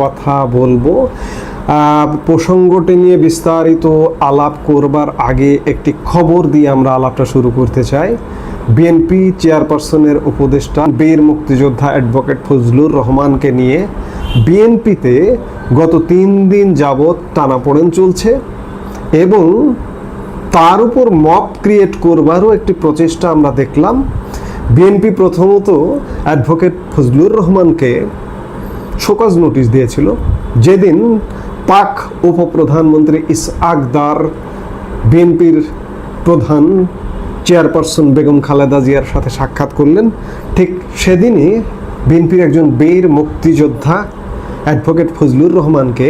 কথা বলব। প্রসঙ্গটি নিয়ে বিস্তারিত আলাপ করবার আগে একটি খবর দিয়ে আমরা আলাপটা শুরু করতে চাই। বিএনপি চেয়ারপারসনের উপদেষ্টা, বীর মুক্তিযোদ্ধা অ্যাডভোকেট ফজলুর রহমানকে নিয়ে বিএনপিতে গত তিন দিন যাবৎ টানাপোড়েন চলছে এবং তার উপর মপ ক্রিয়েট করবারও একটি প্রচেষ্টা আমরা দেখলাম। বিএনপি প্রথমত অ্যাডভোকেট ফজলুর রহমানকে শোকজ নোটিশ দিয়েছিল। যেদিন পাক উপপ্রধানমন্ত্রী ইস আকদার বিএনপির প্রধান চেয়ারপারসন বেগম খালেদা জিয়ার সাথে সাক্ষাৎ করলেন। ঠিক সেদিনই বিএনপির একজন বীর মুক্তিযোদ্ধা অ্যাডভোকেট ফজলুর রহমানকে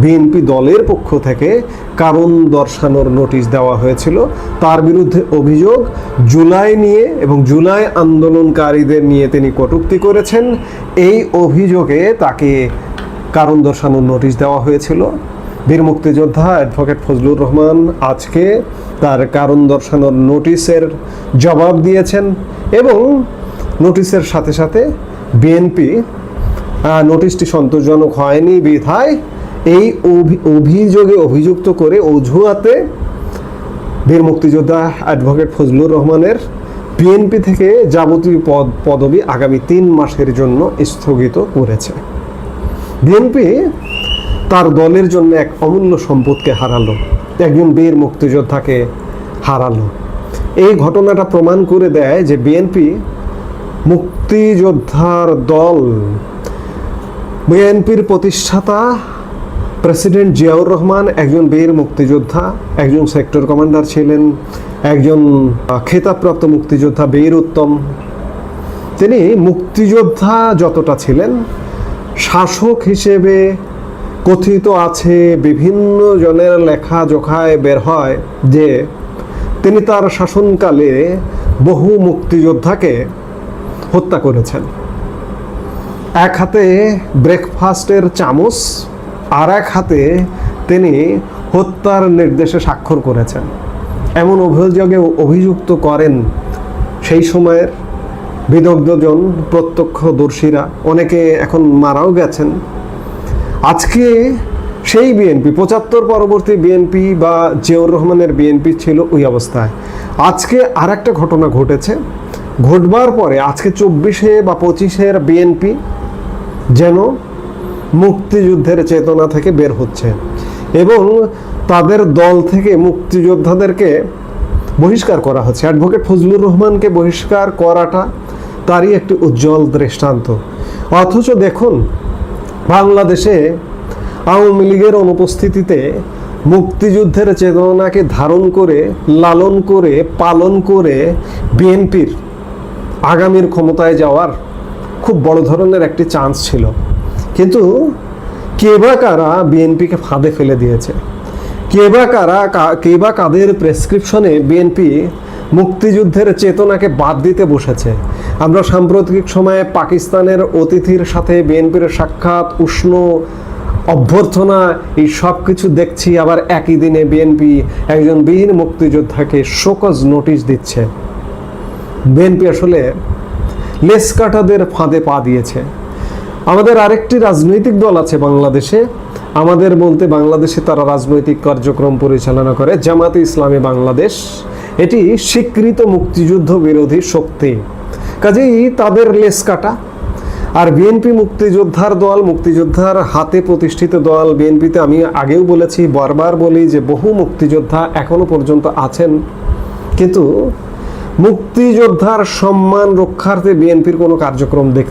বিএনপি দলের পক্ষ থেকে কারণ দর্শানোর নোটিশ দেওয়া হয়েছিল। তার বিরুদ্ধে অভিযোগ জুলাই নিয়ে এবং জুলাই আন্দোলনকারীদের নিয়ে তিনি কটূক্তি করেছেন। এই অভিযোগে তাকে কারণ দর্শানোর নোটিশ দেওয়া হয়েছিল। বীর মুক্তিযোদ্ধা অ্যাডভোকেট ফজলুর রহমান আজকে তার কারণ দর্শানোর নোটিশের জবাব দিয়েছেন এবং নোটিশের সাথে সাথে বিএনপি নোটিশটি সন্তোষজনক হয়নি বিধায় এই অভিযোগে অভিযুক্ত করে অজুহাতে বীর মুক্তিযোদ্ধা অ্যাডভোকেট ফজলুর রহমানের বিএনপি থেকে যাবতীয় পদ, পদবি আগামী তিন মাসের জন্য স্থগিত করেছে। বিএনপি তার দলের জন্য এক অমূল্য সম্পদকে হারালো, একজন বীর মুক্তিযোদ্ধাকে হারালো। এই ঘটনাটা প্রমাণ করে দেয় যে বিএনপি মুক্তিযোদ্ধার দল, বিএনপির প্রতিষ্ঠাতা প্রেসিডেন্ট জিয়াউর রহমান, একজন বীর মুক্তিযোদ্ধা, একজন সেক্টর কমান্ডার ছিলেন, একজন খেতাবপ্রাপ্ত মুক্তিযোদ্ধা বীর উত্তম। তিনি মুক্তিযোদ্ধা যতটা ছিলেন, শাসক হিসেবে কথিত আছে, বিভিন্ন জনের লেখা জোখায় বের হয় যে তিনি তার শাসনকালে বহু মুক্তিযোদ্ধাকে হত্যা করেছেন। এক হাতে ব্রেকফাস্টের চামচ আর এক হাতে তিনি হত্যার নির্দেশে স্বাক্ষর করেছেন। এমন অভিযোগে অভিযুক্ত করেন সেই সময়ের বিদগ্ধজন, প্রত্যক্ষদর্শীরা। অনেকে এখন মারাও গেছেন। আজকে সেই বিএনপি, পঁচাত্তর পরবর্তী বিএনপি বা জিয়াউর রহমানের বিএনপি ছিল ওই অবস্থায়। আজকে আর একটা ঘটনা ঘটেছে। ঘটবার পরে আজকে চব্বিশে বা পঁচিশের বিএনপি যেন মুক্তিযুদ্ধের চেতনা থেকে বের হচ্ছে এবং তাদের দল থেকে মুক্তিযোদ্ধাদেরকে বহিষ্কার করা হচ্ছে। অ্যাডভোকেট ফজলুর রহমানকে বহিষ্কার করাটা তারই একটি উজ্জ্বল দৃষ্টান্ত। অথচ দেখুন, বাংলাদেশে আওয়ামী লীগের অনুপস্থিতিতে মুক্তিযুদ্ধের চেতনাকে ধারণ করে, লালন করে, পালন করে বিএনপির আগামীর ক্ষমতায় যাওয়ার খুব বড় ধরনের একটি চান্স ছিল। কিন্তু কে বা কারা বিএনপিকে ফাঁদে ফেলে দিয়েছে? কে বা কারা কা- বা কাদের প্রেসক্রিপশনে বিএনপি মুক্তিযুদ্ধের চেতনাকে বাদ দিতে বসেছে? আমরা সাম্প্রতিক সময়ে পাকিস্তানের অতিথির সাথে বিএনপির সাক্ষাৎ, উষ্ণ অভ্যর্থনা, এই সব কিছু দেখছি, আবার একই দিনে বিএনপি একজন বীর মুক্তিযোদ্ধাকে শোকজ নোটিশ দিচ্ছে। বিএনপি আসলে লেস কাটাদের ফাঁদে পা দিয়েছে। আমাদের আরেকটি রাজনৈতিক দল আছে বাংলাদেশে। আমাদের বলতে বাংলাদেশে তারা রাজনৈতিক কার্যক্রম পরিচালনা করে, জামাতে ইসলামী বাংলাদেশ। এটি স্বীকৃত মুক্তিযুদ্ধ বিরোধী শক্তি। কাজেই তাদের লেস কাটা। আর বিএনপি মুক্তিযোদ্ধার দল, মুক্তিযোদ্ধার হাতে প্রতিষ্ঠিত দল, বিএনপিতে আমি আগেও বলেছি, বারবার বলি যে বহু মুক্তিযোদ্ধা এখনও পর্যন্ত আছেন। কিন্তু মুক্তিযোদ্ধার সম্মান রক্ষার্থে বিএনপির কোনো কার্যক্রম দেখছি